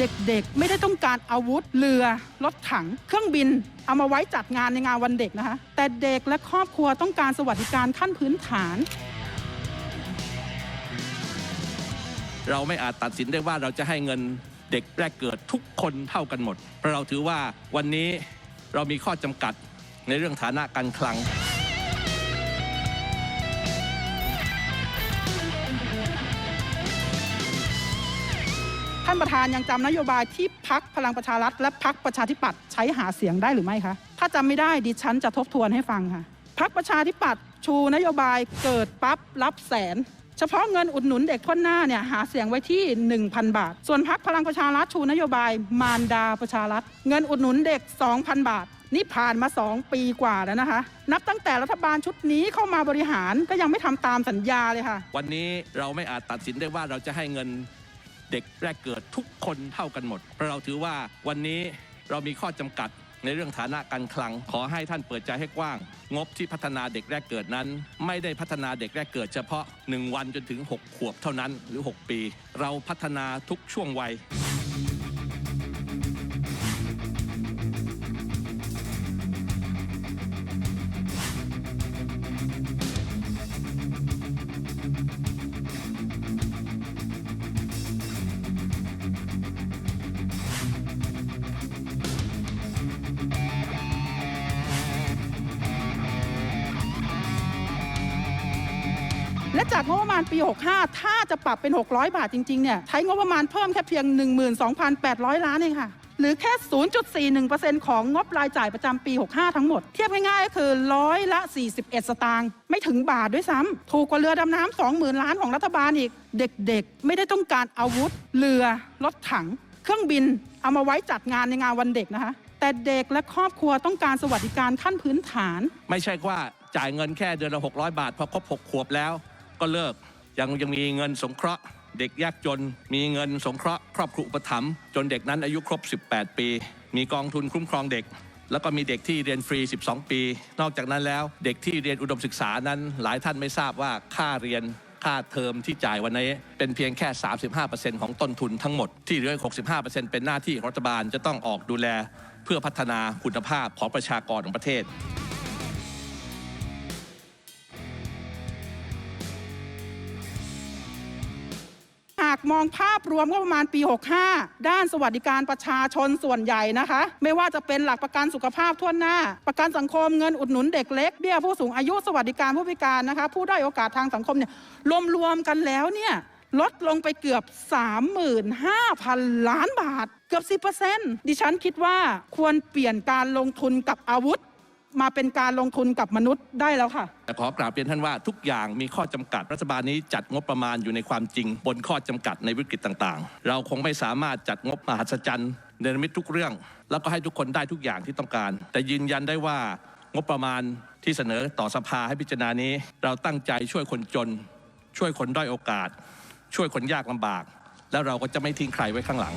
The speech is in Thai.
เด็กๆ ไม่ได้ต้องการอาวุธเรือรถถัง เครื่องบิน เอามาไว้จัดงานในงานวันเด็กนะคะ แต่เด็กและครอบครัวต้องการสวัสดิการขั้นพื้นฐาน เราไม่อาจตัดสินได้ว่าเราจะให้เงินเด็กแรกเกิดทุกคนเท่ากันหมด เพราะเราถือว่าวันนี้เรามีข้อจำกัดในเรื่องฐานะการคลัง ท่านประธานยังจำนโยบายที่พักพลังประชารัฐ และพักประชาธิปัตย์ใช้หาเสียงได้หรือไม่คะ ถ้าจำไม่ได้ดิฉันจะทบทวนให้ฟังค่ะ พักประชาธิปัตย์ชูนโยบายเกิดปั๊บรับแสน เฉพาะเงินอุดหนุนเด็กทั่วหน้าเนี่ยหาเสียงไว้ที่ 1,000 บาท ส่วนพักพลังประชารัฐชูนโยบายมารดาประชารัฐ เงินอุดหนุนเด็ก 2,000 บาทนี่ผ่านมา 2 ปีกว่าแล้วนะคะ นับตั้งแต่รัฐบาลชุดนี้เข้ามาบริหารก็ยังไม่ทำตามสัญญาเลยค่ะ วันนี้เราไม่อาจตัดสินได้ว่าเราจะให้เงิน เด็กแรกเกิดทุกคนเท่ากันหมด เพราะเราถือว่าวันนี้เรามีข้อจำกัดในเรื่องฐานะการคลัง ขอให้ท่านเปิดใจให้กว้าง งบที่พัฒนาเด็กแรกเกิดนั้น ไม่ได้พัฒนาเด็กแรกเกิดเฉพาะ 1 วันจนถึง 6 ขวบเท่านั้นหรือ 6 ปี เราพัฒนาทุกช่วงวัย และจากงบประมาณปี 65 ถ้าจะปรับเป็น 600 บาทจริงๆเนี่ยใช้งบประมาณเพิ่มแค่เพียง 12,800 ล้านเองค่ะ หรือแค่ 0.41%ของงบรายจ่ายประจำปี 65 ทั้งหมด เทียบง่ายๆก็คือร้อยละ 41 สตางค์ไม่ถึงบาทด้วยซ้ำถูกกว่าเรือดำน้ำ20,000 ล้านของรัฐบาลอีก เด็กๆ ไม่ได้ต้องการอาวุธ เรือ รถถัง เครื่องบิน เอามาไว้จัดงานในงานวันเด็กนะคะ แต่เด็กและครอบครัวต้องการสวัสดิการขั้นพื้นฐาน ไม่ใช่ว่าจ่ายเงินแค่เดือนละ600 บาทพอครบ6ขวบแล้ว ก็เลิก ยังยังมีเงินสงเคราะห์ เด็กยากจน มีเงินสงเคราะห์ครอบครัวอุปถัมภ์จนเด็กนั้นอายุครบ 18 ปี มีกองทุนคุ้มครองเด็ก แล้วก็มีเด็กที่เรียนฟรี 12 ปี นอกจากนั้นแล้วเด็กที่เรียนอุดมศึกษานั้น หลายท่านไม่ทราบว่าค่าเรียนค่าเทอมที่จ่ายวันนี้เป็นเพียงแค่ 35%ของต้นทุนทั้งหมดที่เหลืออีก65%เป็นหน้าที่ของรัฐบาลจะต้องออกดูแล เพื่อพัฒนาคุณภาพของประชากรของประเทศากมองภาพรวมงบประมาณปี 65 ด้านสวัสดิการประชาชนส่วนใหญ่นะคะ ไม่ว่าจะเป็นหลักประกันสุขภาพทั่วหน้า ประกันสังคมเงินอุดหนุนเด็กเล็กเบี้ยผู้สูงอายุสวัสดิการผู้พิการนะคะ ผู้ได้โอกาสทางสังคมเนี่ยรวมๆกันแล้วเนี่ยลดลงไปเกือบ 35,000 ล้านบาท เกือบ 10%ดิฉันคิดว่าควรเปลี่ยนการลงทุนกับอาวุธ มาเป็นการลงทุนกับมนุษย์ได้แล้วค่ะ แต่ขอกราบเรียนท่านว่าทุกอย่างมีข้อจำกัดรัฐบาลนี้จัดงบประมาณอยู่ในความจริง บนข้อจำกัดในวิกฤตต่างๆ เราคงไม่สามารถจัดงบมหัศจรรย์เนรมิตทุกเรื่อง แล้วก็ให้ทุกคนได้ทุกอย่างที่ต้องการ แต่ยืนยันได้ว่างบประมาณที่เสนอต่อสภาให้พิจารณานี้ เราตั้งใจช่วยคนจน ช่วยคนด้อยโอกาส ช่วยคนยากลำบาก แล้วเราก็จะไม่ทิ้งใครไว้ข้างหลัง